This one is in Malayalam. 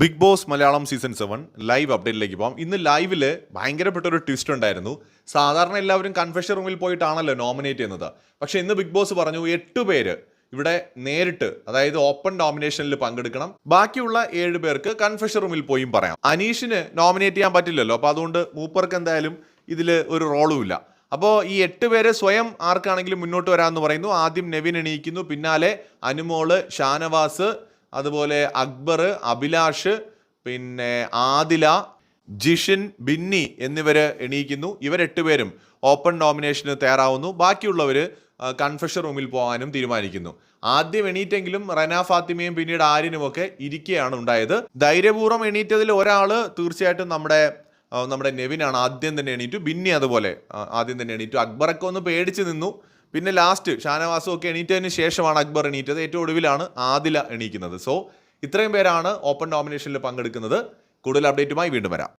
Big boss Malayalam season seven live അപ്ഡേറ്റിലേക്ക് പോകാം ഇന്ന് ലൈവിൽ ഭയങ്കരപ്പെട്ട ഒരു ട്വിസ്റ്റ് ഉണ്ടായിരുന്നു. സാധാരണ എല്ലാവരും കൺഫെഷൻ റൂമിൽ പോയിട്ടാണല്ലോ നോമിനേറ്റ് ചെയ്യുന്നത്. പക്ഷേ ഇന്ന് ബിഗ് ബോസ് പറഞ്ഞു എട്ട് പേര് ഇവിടെ നേരിട്ട് അതായത് ഓപ്പൺ നോമിനേഷനിൽ പങ്കെടുക്കണം. ബാക്കിയുള്ള ഏഴ് പേർക്ക് കൺഫെഷൻ റൂമിൽ പോയും പറയാം. അനീഷിന് നോമിനേറ്റ് ചെയ്യാൻ പറ്റില്ലല്ലോ. അപ്പോൾ അതുകൊണ്ട് മൂപ്പർക്ക് എന്തായാലും ഇതിൽ ഒരു റോളും ഇല്ല. അപ്പോൾ ഈ എട്ട് പേര് സ്വയം ആർക്കാണെങ്കിലും മുന്നോട്ട് വരാമെന്ന് പറയുന്നു. ആദ്യം നെവിൻ എണീക്കുന്നു. പിന്നാലെ അനുമോൾ ഷാനവാസ് അതുപോലെ അക്ബർ അഭിലാഷ് പിന്നെ ആദില ജിഷിൻ ബിന്നി എന്നിവർ എണീക്കുന്നു. ഇവരെട്ട് പേരും ഓപ്പൺ നോമിനേഷന് തയ്യാറാവുന്നു. ബാക്കിയുള്ളവർ കൺഫെഷൻ റൂമിൽ പോകാനും തീരുമാനിക്കുന്നു. ആദ്യം എണീറ്റെങ്കിലും റന ഫാത്തിമയും പിന്നീട് ആര്യനുമൊക്കെ ഇരിക്കുകയാണ് ഉണ്ടായത്. ധൈര്യപൂർവം എണീറ്റതിൽ ഒരാൾ തീർച്ചയായിട്ടും നമ്മുടെ നമ്മുടെ നെവിനാണ്. ആദ്യം തന്നെ എണീറ്റു. ബിന്നി അതുപോലെ ആദ്യം തന്നെ എണീറ്റു. അക്ബറൊക്കെ ഒന്ന് പേടിച്ച് നിന്നു. പിന്നെ ലാസ്റ്റ് ഷാനവാസും ഒക്കെ എണീറ്റതിന് ശേഷമാണ് അക്ബർ എണീറ്റത്. ഏറ്റവും ഒടുവിലാണ് ആദില എണീക്കുന്നത്. സോ ഇത്രയും പേരാണ് ഓപ്പൺ നോമിനേഷനിൽ പങ്കെടുക്കുന്നത്. കൂടുതൽ അപ്ഡേറ്റുമായി വീണ്ടും വരാം.